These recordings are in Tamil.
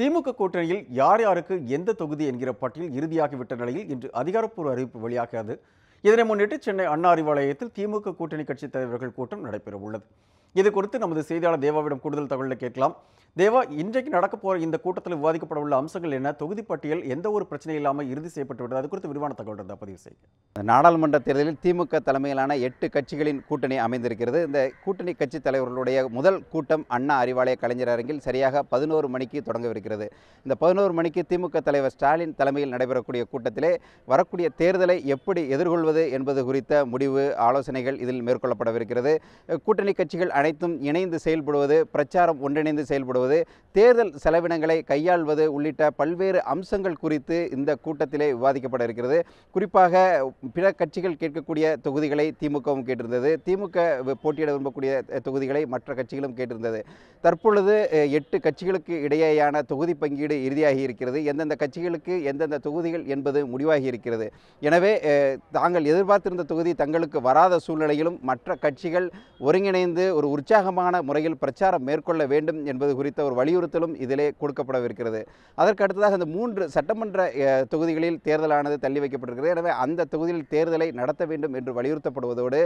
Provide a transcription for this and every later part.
திமுக கூட்டணியில் யார் யாருக்கு எந்த தொகுதி என்கிற பட்டியல் இறுதியாகிவிட்ட நிலையில் இன்று அதிகாரப்பூர்வ அறிவிப்பு வெளியாகிறது. இதனை முன்னிட்டு சென்னை அண்ணா அறிவாலயத்தில் திமுக கூட்டணி கட்சித் தலைவர்கள் கூட்டம் நடைபெற உள்ளது இது குறித்து நமது செய்தியாளர் தேவாவிடம் கூடுதல் தகவலை கேட்கலாம். தேவா இன்றைக்கு நடக்க போகிற இந்த கூட்டத்தில் விவாதிக்கப்பட உள்ள அம்சங்கள் என்ன? தொகுதி பட்டியல் எந்த ஒரு பிரச்சனை இல்லாமல் இறுதி செய்யப்பட்டு விட்டது? அது குறித்து விரிவான தகவல் இருந்தால் பதிவு செய்யுங்க. நாடாளுமன்ற தேர்தலில் திமுக தலைமையிலான எட்டு கட்சிகளின் கூட்டணி அமைந்திருக்கிறது. இந்த கூட்டணி கட்சி தலைவர்களுடைய முதல் கூட்டம் அண்ணா அறிவாலய கலைஞர் அரங்கில் சரியாக பதினோரு மணிக்கு தொடங்கவிருக்கிறது. இந்த பதினோரு மணிக்கு திமுக தலைவர் ஸ்டாலின் தலைமையில் நடைபெறக்கூடிய கூட்டத்திலே வரக்கூடிய தேர்தலை எப்படி எதிர்கொள்வது என்பது குறித்த முடிவு ஆலோசனைகள் இதில் மேற்கொள்ளப்படவிருக்கிறது. கூட்டணி கட்சிகள் அனைத்தும் இணைந்து செயல்படுவது பிரச்சாரம் ஒன்றிணைந்து செயல்படுவது தேர்தல் செலவினங்களை கையாள்வது உள்ளிட்ட பல்வேறு அம்சங்கள் குறித்து இந்த கூட்டத்திலே விவாதிக்கப்பட இருக்கிறது. குறிப்பாக பிற கட்சிகள் கேட்கக்கூடிய தொகுதிகளை திமுகவும் கேட்டிருந்தது. திமுக போட்டியிட விரும்பக்கூடிய தொகுதிகளை மற்ற கட்சிகளும் கேட்டிருந்தது. தற்பொழுது எட்டு கட்சிகளுக்கு இடையேயான தொகுதி பங்கீடு இறுதியாகி இருக்கிறது. எந்தெந்த கட்சிகளுக்கு எந்தெந்த தொகுதிகள் என்பது முடிவாகி இருக்கிறது. எனவே தாங்கள் எதிர்பார்த்திருந்த தொகுதி தங்களுக்கு வராத சூழ்நிலையிலும் மற்ற கட்சிகள் ஒருங்கிணைந்து ஒரு உற்சாகமான முறையில் பிரச்சாரம் மேற்கொள்ள வேண்டும் என்பது குறித்து ஒரு வலியுறுத்தலும் இதிலே கொடுக்கப்படவிருக்கிறது. அதற்கு அடுத்ததாக இந்த மூன்று சட்டமன்ற தொகுதிகளில் தேர்தலானது தள்ளி வைக்கப்பட்டிருக்கிறது. எனவே அந்த தொகுதியில் தேர்தலை நடத்த வேண்டும் என்று வலியுறுத்தப்படுவதோடு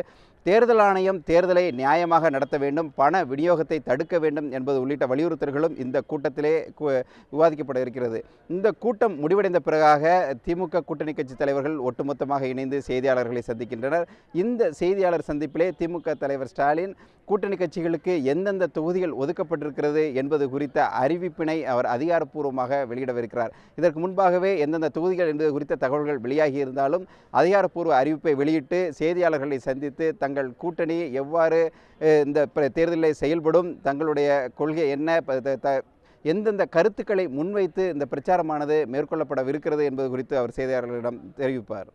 தேர்தல் ஆணையம் தேர்தலை நியாயமாக நடத்த வேண்டும் பண விநியோகத்தை தடுக்க வேண்டும் என்பது உள்ளிட்ட வலியுறுத்தல்களும் இந்த கூட்டத்திலே விவாதிக்கப்பட இருக்கிறது இந்த கூட்டம் முடிவடைந்த பிறகாக திமுக கூட்டணி கட்சி தலைவர்கள் ஒட்டுமொத்தமாக இணைந்து செய்தியாளர்களை சந்திக்கின்றனர். இந்த செய்தியாளர் சந்திப்பிலே திமுக தலைவர் ஸ்டாலின் கூட்டணி கட்சிகளுக்கு எந்தெந்த தொகுதிகள் ஒதுக்கப்பட்டிருக்கிறது என்பது குறித்த அறிவிப்பினை அவர் அதிகாரப்பூர்வமாக வெளியிடவிருக்கிறார். இதற்கு முன்பாகவே எந்தெந்த தொகுதிகள் என்பது குறித்த தகவல்கள் வெளியாகி இருந்தாலும் அதிகாரப்பூர்வ அறிவிப்பை வெளியிட்டு செய்தியாளர்களை சந்தித்து தங்கள் கூட்டணி எவ்வாறு இந்த தேர்தலில் செயல்படும் தங்களுடைய கொள்கை என்ன எந்தெந்த கருத்துக்களை முன்வைத்து இந்த பிரச்சாரமானது மேற்கொள்ளப்படவிருக்கிறது என்பது குறித்து அவர் செய்தியாளர்களிடம் தெரிவிப்பார்.